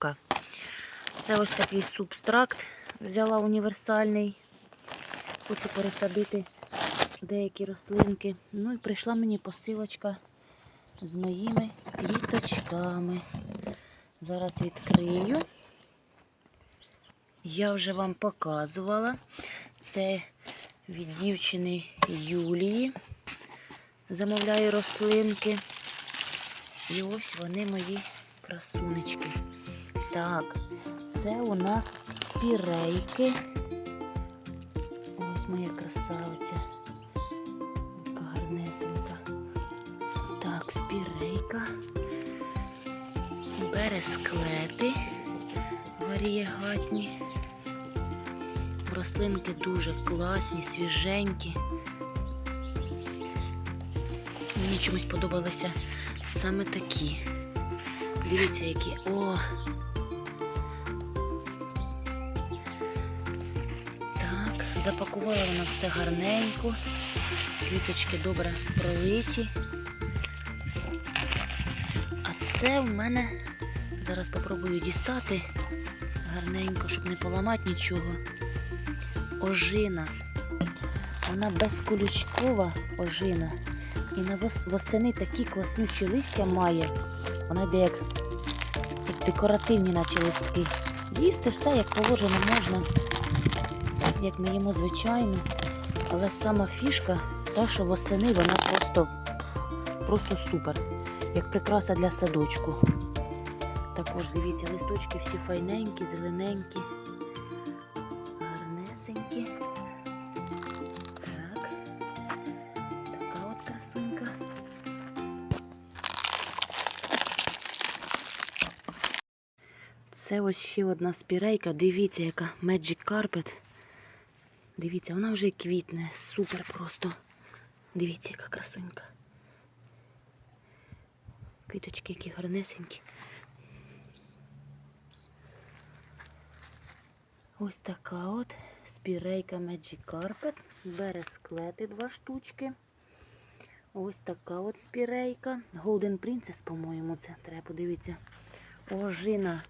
Ка. Це ось такий субстракт. Взяла універсальний. Хочу пересадити деякі рослинки. Ну і прийшла мені посилочка з моїми квіточками. Зараз відкрию. Я вже вам показувала. Це від дівчини Юлії. Замовляю рослинки. І ось вони мої красунечки. Так, це у нас спірейки. Ось моя красавиця. Яка гарнесенька. Так, спірейка. Бересклети варієгатні. Рослинки дуже класні, свіженькі. Мені чомусь подобалися саме такі. Дивіться, які. О! Запакувала вона все гарненько. Квіточки добре пролиті. А це в мене зараз попробую дістати гарненько, щоб не поламати нічого. Ожина. Вона безколючкова ожина. І на вос- восени такі класнючі листя має. Вона йде як декоративні наче листки. Їсти все як положено можна, як ми їмо звичайно. Але сама фішка, та, що восени вона просто, просто супер. Як прикраса для садочку. Також дивіться, листочки всі файненькі, зелененькі, гарнесенькі. Так. Така от красунька. Це ось ще одна спірейка. Дивіться, яка Magic Carpet. Дивіться, вона вже квітне. Супер просто. Дивіться, яка красунька. Квіточки які гарнесенькі. Ось така от спірейка Magic Carpet. Бересклети два штучки. Ось така от спірейка. Golden Princess, по-моєму, це треба подивитися. Ожина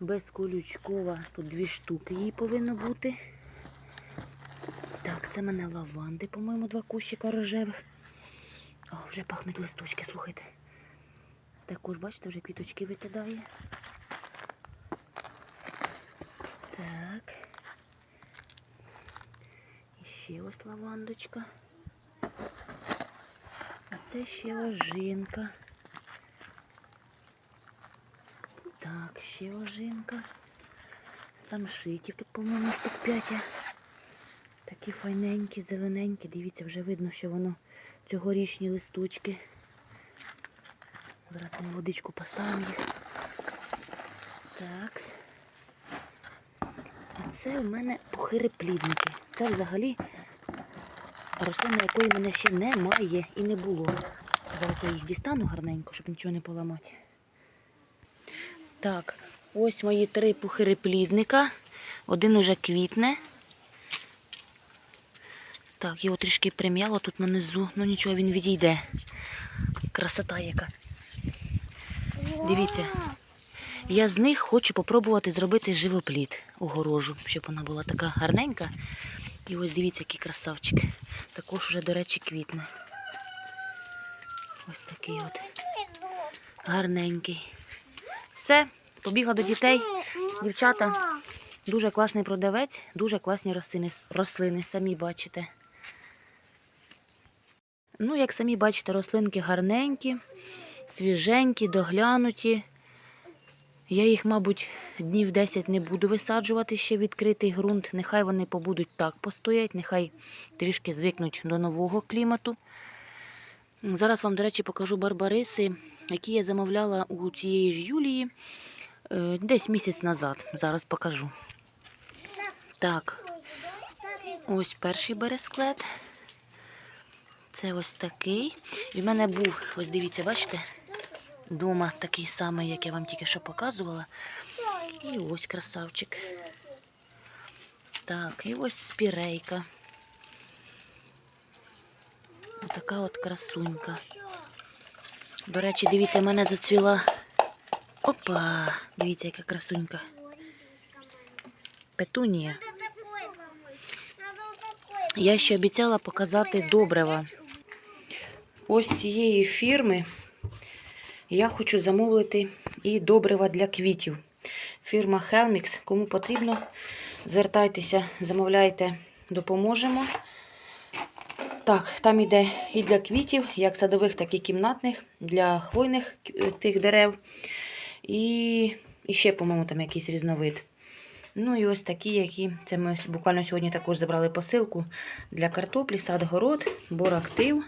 безколючкова. Тут дві штуки їй повинно бути. Це мене лаванди, по-моєму, два кущика рожевих. О, вже пахнуть листочки, слухайте. Також, бачите, вже квіточки викидає. Так. І ще ось лавандочка. А це ще ожинка. Так, ще ожинка. Самшитів тут, по-моєму, штук 5. Такі файненькі, зелененькі. Дивіться, вже видно, що воно цьогорічні листочки. Зараз ми водичку поставимо їх. Так. А це у мене пухиреплідники. Це взагалі рослина, якої в мене ще немає і не було. Зараз я їх дістану гарненько, щоб нічого не поламати. Так, ось мої три пухиреплідника. Один уже квітне. Так, його трішки прим'яло тут нанизу. Ну нічого, він відійде. Красота яка. Дивіться. Я з них хочу попробувати зробити живопліт огорожу, щоб вона була така гарненька. І ось дивіться, який красавчик. Також уже, до речі, квітне. Ось такий от гарненький. Все, побігла до дітей. Дівчата, дуже класний продавець, дуже класні рослини, рослини, самі бачите. Ну, як самі бачите, рослинки гарненькі, свіженькі, доглянуті. Я їх, мабуть, днів 10 не буду висаджувати ще відкритий ґрунт. Нехай вони побудуть так постоять, нехай трішки звикнуть до нового клімату. Зараз вам, до речі, покажу барбариси, які я замовляла у цієї ж Юлії е, десь місяць назад. Зараз покажу. Так, ось перший бересклет. Це ось такий. Від мене був, ось дивіться, бачите? Дома такий самий, як я вам тільки що показувала. І ось красавчик. Так, і ось спірейка. Отака от красунька. До речі, дивіться, в мене зацвіла Опа! Дивіться, яка красунька. Петунія. Я ще обіцяла показати добрива. Ось цієї фірми я хочу замовити і добрива для квітів. Фірма Helmix. Кому потрібно, звертайтеся, замовляйте, допоможемо. Так, там іде і для квітів, як садових, так і кімнатних, для хвойних е, тих дерев. І, і ще, по-моєму, там якийсь різновид. Ну і ось такі, які це ми буквально сьогодні також забрали посилку для картоплі, сад-город, борактив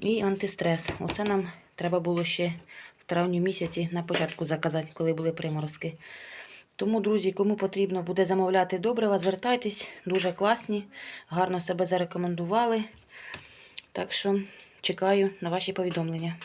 і антистрес. Оце нам треба було ще в травні місяці на початку заказати, коли були приморозки. Тому, друзі, кому потрібно буде замовляти добрива, звертайтесь, дуже класні, гарно себе зарекомендували. Так що чекаю на ваші повідомлення.